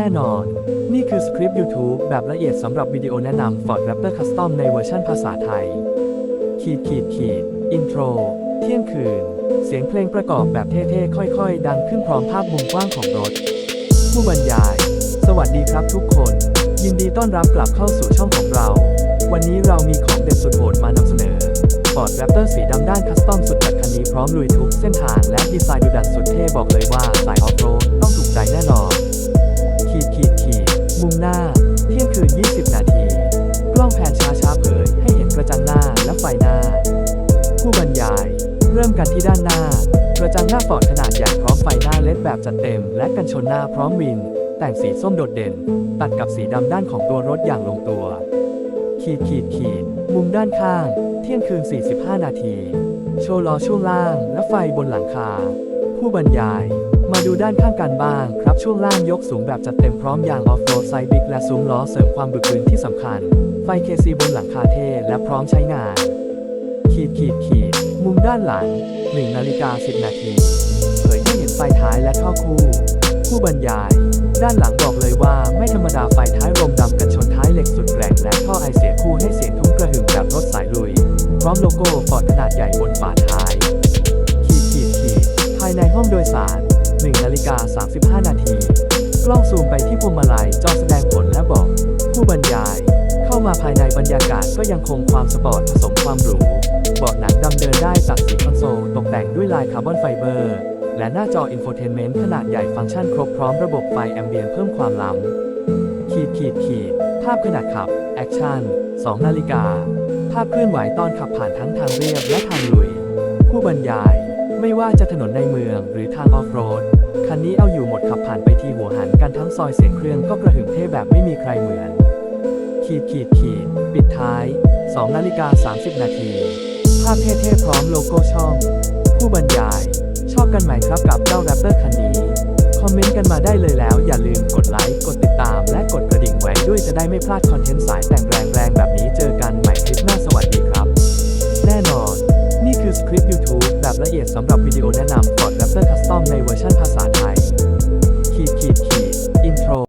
น่นอน นี่คือสคริปต์ YouTube แบบละเอียดสำหรับวิดีโอแนะนำ Ford Raptor Custom ในเวอร์ชันภาษาไทย ขีดขีดขีดอินโทร เที่ยงคืน เสียงเพลงประกอบแบบเท่ๆ ค่อยๆ ดังขึ้นพร้อมภาพมุมกว้างของรถ ผู้บรรยาย สวัสดีครับทุกคน ยินดีต้อนรับกลับเข้าสู่ช่องของเรา วันนี้เรามีของเด็ดสุดโหดมานำเสนอ Ford Raptor สีดำด้านคัสตอมสุดจัดคันนี้พร้อมลุยทุกเส้นทางและดีไซน์ดูดันสุดเท่บอกเลยว่าสายออฟโรด ริ่มกันที่ด้านหน้ากระจังหน้าฟอร์ดขนาดใหญ่พร้อมไฟหน้าเลดแบบจัดเต็ม และกันชนหน้าพร้อมวิน แต่งสีส้มโดดเด่น ตัดกับสีดำด้านของตัวรถอย่างลงตัว ขีดขีดขีด มุมด้านข้าง เที่ยงคืน 45 นาที โชว์ล้อช่วงล่างและไฟบนหลังคา ผู้บรรยาย มาดูด้านข้างกันบ้างครับช่วงล่างยกสูงแบบจัดเต็มพร้อมยางออฟโรดไซบิกและซุ้มล้อเสริมความบึกบึนที่สำคัญ ไฟเคซีบนหลังคาเท่และพร้อมใช้งาน ขีดขีดขีด มุมด้านหลัง1นาฬิกา10 นาทีเผยให้เห็นไฟท้ายและท่อคู่ ผู้บรรยาย ด้านหลังบอกเลยว่าไม่ธรรมดาไฟท้ายรมดำกันชนท้ายเหล็กสุดแรงและท่อไอเสียคู่ให้เสียงทุ้มกระหึ่มแบบรถสายลุย พร้อมโลโก้ฟอร์ดขนาดใหญ่บนฝาท้าย ขีดขีดขีดภายในห้องโดยสาร 1 นาฬิกา 35 นาที กล้องซูมไปที่พวงมาลัยจอแสดงผลและบอก ผู้บรรยาย เข้ามาภายในบรรยากาศก็ยังคงความสปอร์ตผสมความหรู เบาะหนังดำเดินได้จากสีคอนโซลตกแต่งด้วยลายคาร์บอนไฟเบอร์ และหน้าจออินโฟเทนเมนต์ขนาดใหญ่ฟังก์ชันครบพร้อมระบบไฟแอมเบียนเพิ่มความล้ำ ขีดขีดขีด ภาพขนาดขับ แอคชั่น 2 นาฬิกา ภาพเคลื่อนไหวตอนขับผ่านทั้งทางเรียบและทางลุย ผู้บรรยาย ไม่ว่าจะถนนในเมืองหรือทางออฟโรด คันนี้เอาอยู่หมดขับผ่านไปทีหัวหันกันทั้งซอยเสียงเครื่องก็กระหึ่มเท่แบบไม่มีใครเหมือน ขีดขีดขีดปิดท้าย 2 นาฬิกา 30 นาที ภาพเท่ๆพร้อมโลโก้ช่อง ผู้บรรยาย ชอบกันไหมครับกับเจ้าแรปเตอร์คันนี้ คอมเมนต์กันมาได้เลยแล้ว อย่าลืมกดไลค์ กดติดตาม และกดกระดิ่งไว้ด้วยจะได้ไม่พลาดคอนเทนต์สายแต่งแรงๆแบบนี้เจอกันใหม่คลิปหน้าสวัสดีครับ แน่นอน นี่คือสคริปต์ YouTube แบบละเอียดสำหรับวิดีโอแนะนำ Ford Raptor Custom ในเวอร์ชันภาษาไท